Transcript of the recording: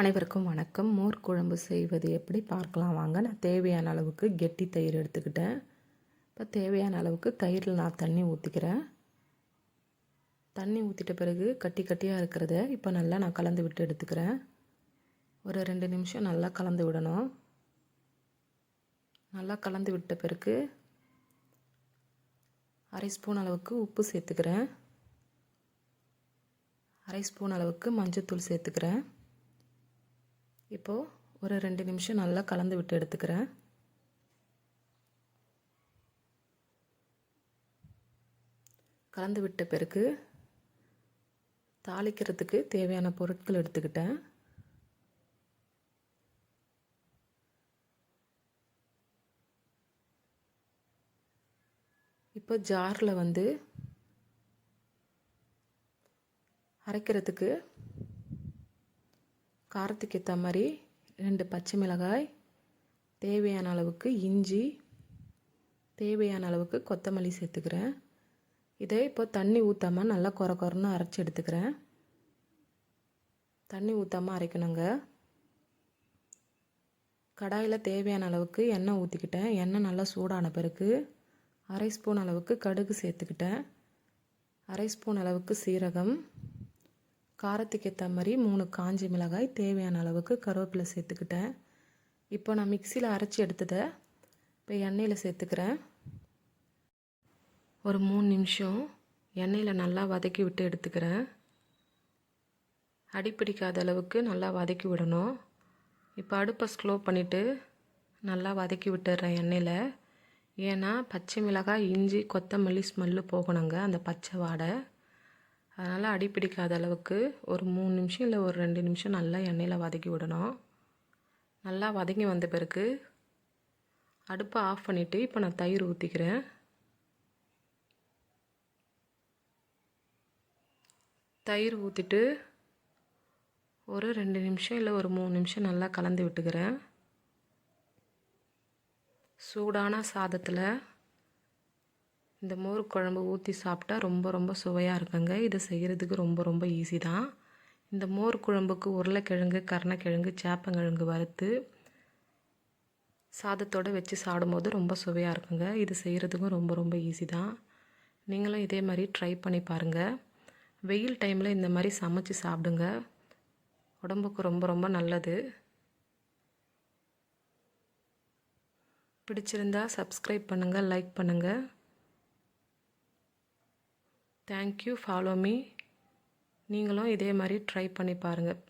அனைவருக்கும் வணக்கம். மோர் குழம்பு செய்வது எப்படி? பார்க்கலாம். வாங்க நான் தேவையான அளவுக்கு கெட்டி தயிர் எடுத்துக்கிட்டேன். இப்போ தேவையான அளவுக்கு தயிரில் நான் தண்ணி ஊற்றிக்கிறேன் தண்ணி ஊற்றிட்ட பிறகு கட்டி கட்டியாக இருக்கிறத இப்போ நல்லா நான் கலந்து விட்டு எடுத்துக்கிறேன். ஒரு ரெண்டு நிமிஷம் நல்லா கலந்து விடணும். நல்லா கலந்து விட்ட பிறகு அரை ஸ்பூன் அளவுக்கு உப்பு சேர்த்துக்கிறேன். அரை ஸ்பூன் அளவுக்கு மஞ்சத்தூள் சேர்த்துக்கிறேன். இப்போது ஒரு ரெண்டு நிமிஷம் நல்லா கலந்து விட்டு எடுத்துக்கிறேன். கலந்து விட்ட பிறகு தாளிக்கிறதுக்கு தேவையான பொருட்கள் எடுத்துக்கிட்டேன். இப்போ ஜாரில் வந்து அரைக்கிறதுக்கு காரத்துக்கு ஏற்ற மாதிரி ரெண்டு பச்சை மிளகாய் தேவையான அளவுக்கு இஞ்சி தேவையான அளவுக்கு கொத்தமல்லி சேர்த்துக்கிறேன். இதை இப்போ தண்ணி ஊற்றாமல் நல்லா குற குறன்னு அரைச்சி எடுத்துக்கிறேன். தண்ணி ஊற்றாமல் அரைக்கணுங்க. கடாயில் தேவையான அளவுக்கு எண்ணெய் ஊற்றிக்கிட்டேன் எண்ணெய் நல்லா சூடான பிறகு அரை ஸ்பூன் அளவுக்கு கடுகு சேர்த்துக்கிட்டேன். அரை ஸ்பூன் அளவுக்கு சீரகம் காரத்துக்கு ஏற்ற மாதிரி மூணு காஞ்சி மிளகாய் தேவையான அளவுக்கு கருவேப்பிலை சேர்த்துக்கிட்டேன். இப்போ நான் மிக்சியில் அரைச்சி எடுத்ததை இப்போ எண்ணெயில் சேர்த்துக்கிறேன். ஒரு மூணு நிமிஷம் எண்ணெயில் நல்லா வதக்கி விட்டு எடுத்துக்கிறேன். அடிப்பிடிக்காத அளவுக்கு நல்லா வதக்கி விடணும். இப்போ அடுப்பை ஸ்லோ பண்ணிவிட்டு நல்லா வதக்கி விட்டுறேன் எண்ணெயில். ஏன்னா பச்சை மிளகாய் இஞ்சி கொத்தமல்லி ஸ்மெல்லு போகணுங்க அந்த பச்சை வாடை. அதனால் அடி பிடிக்காத அளவுக்கு ஒரு மூணு நிமிஷம் இல்லை ஒரு ரெண்டு நிமிஷம் நல்லா எண்ணெயில் வதக்கி விடணும். நல்லா வதங்கி வந்த பிறகு அடுப்பை ஆஃப் பண்ணிவிட்டு இப்போ நான் தயிர் ஊற்றிக்கிறேன் தயிர் ஊற்றிட்டு ஒரு ரெண்டு நிமிஷம் இல்லை ஒரு மூணு நிமிஷம் நல்லா கலந்து விட்டுக்கிறேன். சூடான சாதத்தில் இந்த மோர் குழம்பு ஊற்றி சாப்பிட்டா ரொம்ப ரொம்ப சுவையாக இருக்குங்க. இதை செய்கிறதுக்கு ரொம்ப ரொம்ப ஈஸி தான். இந்த மோர் குழம்புக்கு உருளைக்கிழங்கு கருணக்கிழங்கு சேப்பங்கிழங்கு வறுத்து சாதத்தோடு வச்சு சாப்பிடும்போது ரொம்ப சுவையாக இருக்குங்க. இது செய்கிறதுக்கும் ரொம்ப ரொம்ப ஈஸி தான். நீங்களும் இதே மாதிரி ட்ரை பண்ணி பாருங்கள் வெயில் டைமில் இந்த மாதிரி சமைச்சு சாப்பிடுங்க. உடம்புக்கு ரொம்ப ரொம்ப நல்லது. பிடிச்சிருந்தா சப்ஸ்கிரைப் பண்ணுங்கள் லைக் பண்ணுங்கள் தேங்க்யூ ஃபாலோ மீ நீங்களும் இதே மாதிரி ட்ரை பண்ணி பாருங்கள்